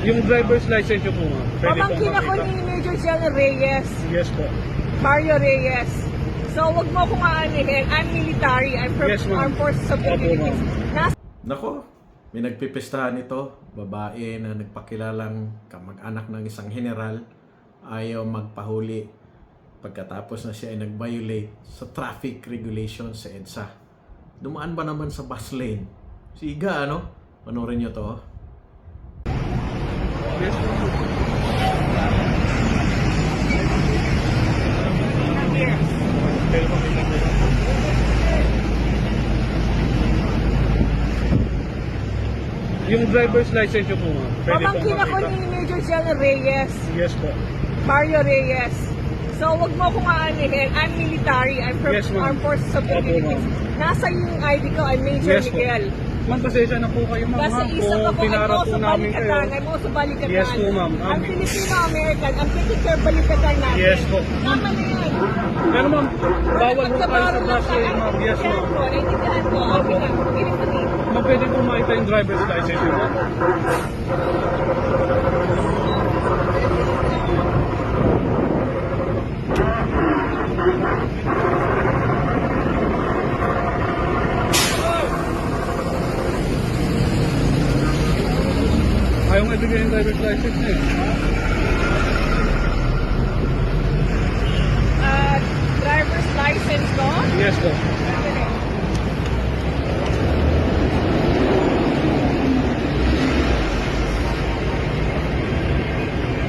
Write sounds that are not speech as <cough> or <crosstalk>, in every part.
Yung driver's license nyo po ma'am. Pwede po Pamangkin ako makita. ni Major General Reyes, Yes po. Mario Reyes. So, wag mo akong aanihin. I'm military. I'm from Yes, ma'am. Armed Forces of the Opo, Philippines. Nasa Nako, may nagpipistahan ito, babae na nagpakilalang kamag-anak ng isang general, ayaw magpahuli pagkatapos na siya ay nag-violate sa traffic regulation sa EDSA. Dumaan ba naman sa bus lane? Siga, ano? Panoorin nyo to. oh. Yes po. Pwede po makita. Yung driver's license nyo po ma'am. Pwede Pamangkin ako makita. ni Major General Reyes, Yes po. Mario Reyes. So, wag mo akong aanihin. I'm military. I'm from Yes, ma'am. Armed Forces of the Opo, Philippines. Nasa yung ID ko, I'm Major Yes po. Miguel. Ma'am, pasensya na po kayo ma'am. Ma'am, isa pinara po also namin kayo. balikatan. I'm also balikatan. Yes po, ma'am. Ma'am. Filipino-American. Taking care balikatan natin. Yes po. Tama na yan. Pero ma'am, bawal po tayo sa lang lane tayo. ma'am. Yes ma'am. naiintindihan ko. Okay. Ma'am, pwede po makita yung driver's license nyo po. Ayaw nga ibigay yung driver's license niya eh. Uh, driver's license ko. Yes po.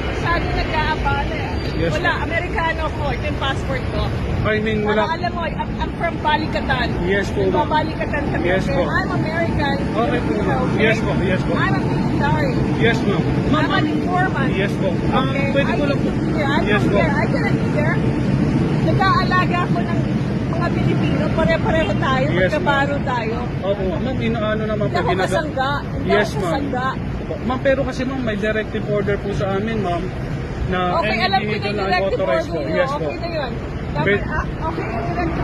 Masyado nag-aabala eh. Yes, Wala. Amerikano ko. Ito yung passport ko. I mean, Para wala. alam mo, I'm, I'm from Balikatan. Yes po, ma'am. Balikatan kami. Yes po. I'm American. Okay po. Okay? Yes po, yes po. I'm a military. Yes ma'am. Ma'am, I'm an informant. Yes po. Ma'am, Okay, pwede ko lang po. need to be there. I Yes po. care. I cannot be there. Nag-aalaga ako ng mga Pilipino. Pare-pareho tayo. Yes, Magkabaro tayo. Opo, ma'am. Inaano naman Hindi po ako ginaga- kasangga. Hindi Yes, ako ma'am. kasangga. Ma'am, pero kasi ma'am, may directive order po sa amin, ma'am, na Okay, alam ko na yung directive order po. Yes po. Okay na yun. Dapat, But- ah, okay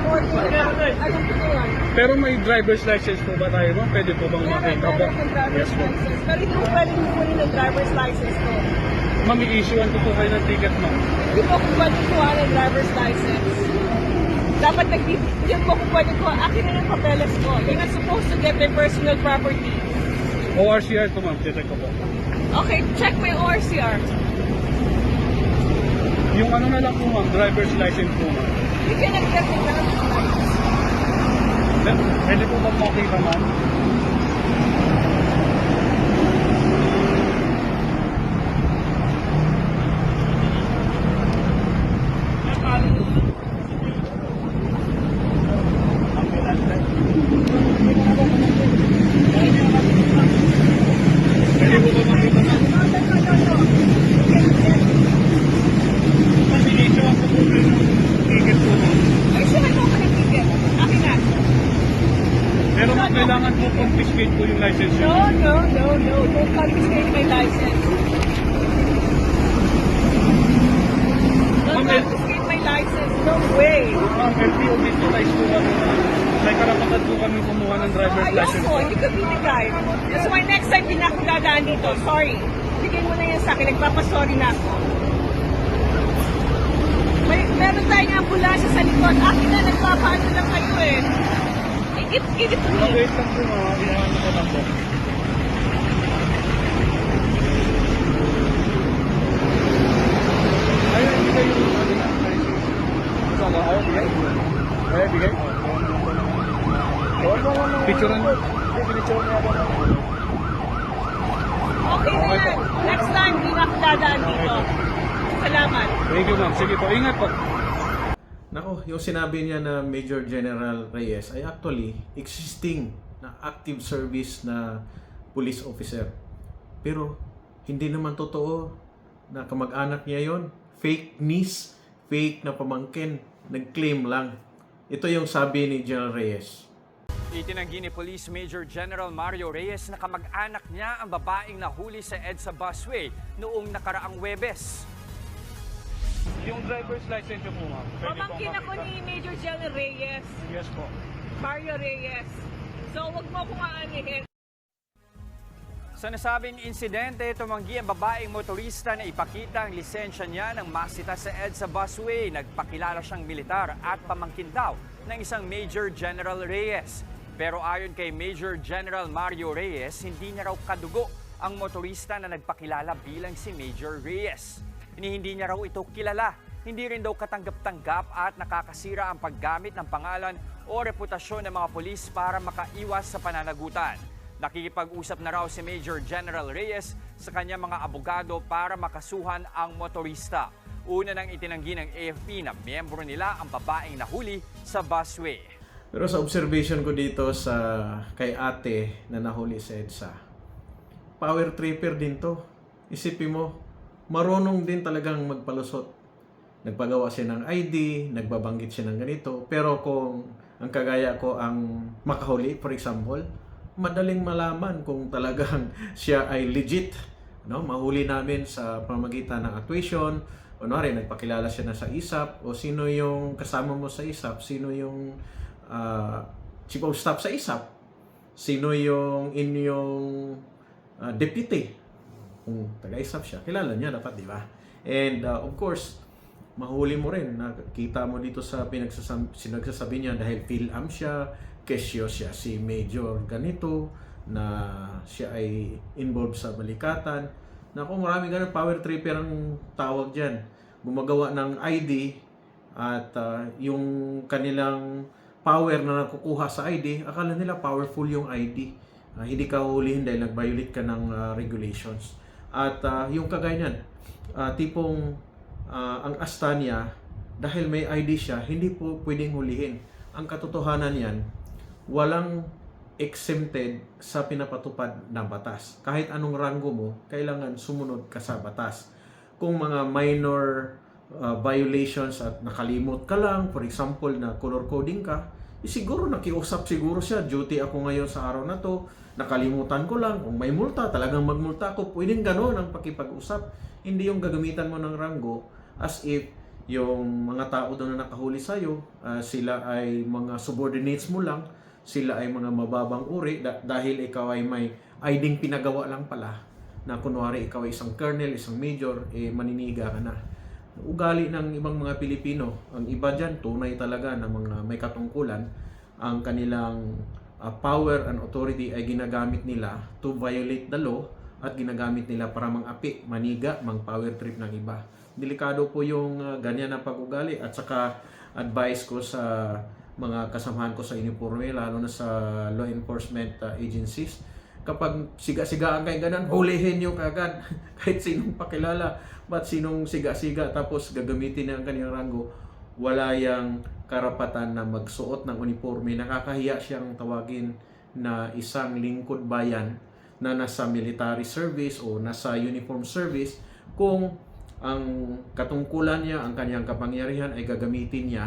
order. Alam ko na. Pero may driver's license po ba tayo, ma'am? Pwede po bang Meron, makita po? meron ng driver's Yes po. license. Pero hindi ko pwedeng kunin ng driver's license ko. Ma'am, i-issuean ko po kayo ng ticket, ma'am. Hindi po ako pwedeng kuha ng driver's license. Dapat nag hindi po ako pwedeng kuha. Akin na yung papeles ko. You're not supposed to get my personal property. ORCR ko, ma'am. Check ko po. Okay, check my ORCR. Yung ano na lang po, ma'am, driver's license po, ma'am. You cannot get my driver's license. Pwede po bang makita, ma'am? Pwede po ba makita, ma'am? Ma'am, i-issuean ko po kayo ng ticket po, ma'am. Ay, sila ko ako ng ticket. Akin na. Pero ma'am, kailangan po confiscate po yung license nyo. No, no, no. Don't confiscate my license. Don't confiscate my license. No way. Ma'am, LTO digitalized po kami. ma'am. May karapatan po kami kumuha ng driver's license. Ayoko, hindi ko binigay. That's why next time, hindi na ako dadaan dito. Sorry. Bigay mo na yan sa akin. Nagpapasorry na ako. May, meron tayong ambulansya sa likod. Akin na, nagpapaano lang kayo eh. It to Ma'am, me. wait lang po, ma'am. Iyaano ko lang po. Bigay? Mo. Okay na yan. Next time, hindi na ako dadaan dito. Salamat. Thank you, ma'am. Sige po, ingat po. Nako, yung sinabi niya na Major General Reyes ay actually existing na active service na police officer. Pero hindi naman totoo na kamag-anak niya yon. Fake niece, fake na pamangkin, nag-claim lang. Ito yung sabi ni General Reyes. Itinanggi ni Police Major General Mario Reyes na kamag-anak niya ang babaeng nahuli sa EDSA busway noong nakaraang Webes. Yung driver's license nyo po, ma'am. Pwede Pamangkin ako makita. ni Major General Reyes, Yes po. Mario Reyes. So, wag mo akong aanihin. Sa nasabing insidente, tumanggi ang babaeng motorista na ipakita ang lisensya niya ng masita sa EDSA busway. Nagpakilala siyang militar at pamangkin daw ng isang Major General Reyes. Pero ayon kay Major General Mario Reyes, hindi niya raw kadugo ang motorista na nagpakilala bilang si Major Reyes. Ni hindi niya raw ito kilala. Hindi rin daw katanggap-tanggap at nakakasira ang paggamit ng pangalan o reputasyon ng mga polis para makaiwas sa pananagutan. Nakikipag-usap na raw si Major General Reyes sa kanyang mga abogado para makasuhan ang motorista. Una nang itinanggi ng AFP na miyembro nila ang babaeng nahuli sa busway. Pero sa observation ko dito sa kay ate na nahuli sa EDSA, power tripper din to. Isipin mo, marunong din talagang magpalusot. Nagpagawa siya ng ID, nagbabanggit siya ng ganito. Pero kung ang kagaya ko ang makahuli, for example, madaling malaman kung talagang <laughs> siya ay legit. No? Mahuli namin sa pamagitan ng actuation, kunwari nagpakilala siya na sa ISAP, o sino yung kasama mo sa ISAP, sino yung ah, chief of staff sa ISAP, sino yung inyong ah, deputy, kung taga-ISAP siya, kilala niya dapat, di ba? And ah, of course, mahuli mo rin, nakita mo dito sa pinagsasam, sinagsasabi niya dahil PhilAm siya, kesyo siya si Major ganito, na siya ay involved sa balikatan. Naku, marami ganun power tripper ang tawag dyan. Gumagawa ng ID at ah, yung kanilang power na nakukuha sa ID, akala nila powerful yung ID. Ah, hindi ka hulihin dahil nag-violate ka ng ah, regulations. At ah, yung kagaya niyan, ah, tipong ah, ang Astania, dahil may ID siya, hindi po pwedeng hulihin. Ang katotohanan yan, walang exempted sa pinapatupad ng batas. Kahit anong ranggo mo, kailangan sumunod ka sa batas. Kung mga minor uh, violations at nakalimot ka lang, for example na color coding ka, eh, siguro nakiusap siguro siya, duty ako ngayon sa araw na to, nakalimutan ko lang, kung may multa, talagang magmulta ako, pwedeng gano'n ang pakipag-usap. Hindi yung gagamitan mo ng ranggo as if yung mga tao doon na nakahuli sa'yo, ah, sila ay mga subordinates mo lang, sila ay mga mababang uri da- dahil ikaw ay may ID pinagawa lang pala na kunwari ikaw ay isang colonel, isang major, eh maniniga ka na. Ugali ng ibang mga Pilipino, ang iba dyan, tunay talaga na mga may katungkulan, ang kanilang ah, power and authority ay ginagamit nila to violate the law at ginagamit nila para mang-api, maniga, mang-power trip ng iba. Delikado po yung ah, ganyan na pag-ugali at saka advice ko sa mga kasamahan ko sa uniforme, lalo na sa law enforcement uh, agencies. Kapag siga-sigaan kayo ganun, hulihin nyo kagad <laughs> kahit sinong pakilala. Ba't sinong siga-siga tapos gagamitin niya ang kanyang ranggo, wala yang karapatan na magsuot ng uniforme. Nakakahiya siyang tawagin na isang lingkod bayan na nasa military service o nasa uniform service kung ang katungkulan niya, ang kanyang kapangyarihan ay gagamitin niya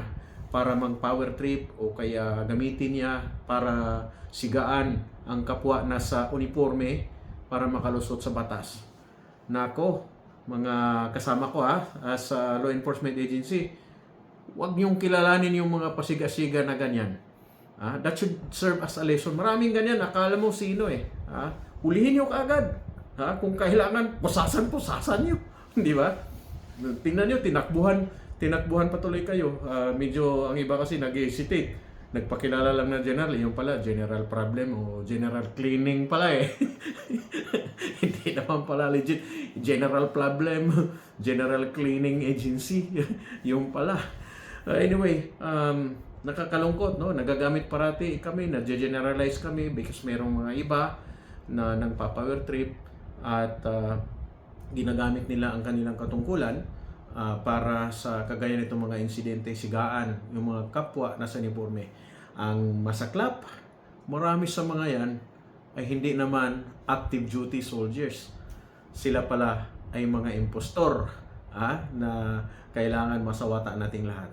para mag-power trip o kaya gamitin niya para sigaan ang kapwa na sa uniforme para makalusot sa batas. Nako, mga kasama ko ha, as a law enforcement agency, huwag niyong kilalanin yung mga pasiga-siga na ganyan. Ah, that should serve as a lesson. Maraming ganyan, akala mo sino eh. Ha? Hulihin niyo kaagad. Ha? Kung kailangan, pusasan, pusasan niyo. <laughs> Di ba? Tingnan niyo, tinakbuhan, tinakbuhan patuloy kayo. Ah, medyo ang iba kasi nag-hesitate. Nagpakilala lang na general, yung pala general problem o general cleaning pala eh. <laughs> Hindi naman pala legit. General problem, <laughs> general cleaning agency. <laughs> yung pala. Ah, anyway, um, nakakalungkot, no? Nagagamit parati kami, na-generalize kami because merong mga iba na nagpa-power trip at ah, ginagamit nila ang kanilang katungkulan ah, para sa kagaya nitong mga insidente, sigaan, yung mga kapwa na sa. Ang masaklap, marami sa mga yan ay hindi naman active duty soldiers. Sila pala ay mga impostor ah, na kailangan masawata nating lahat.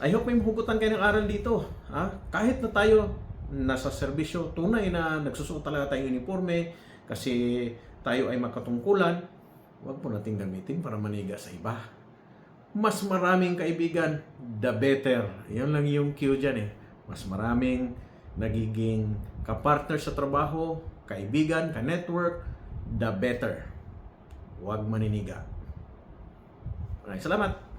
I hope may mahugutan kayo ng aral dito. Ha? Kahit na tayo nasa serbisyo, tunay na nagsusuot talaga tayong uniforme kasi tayo ay makatungkulan, huwag po nating gamitin para maniga sa iba. Mas maraming kaibigan, the better. Yan lang yung cue dyan eh. Mas maraming nagiging kapartner sa trabaho, kaibigan, ka-network, the better. Huwag maniniga. Maraming salamat.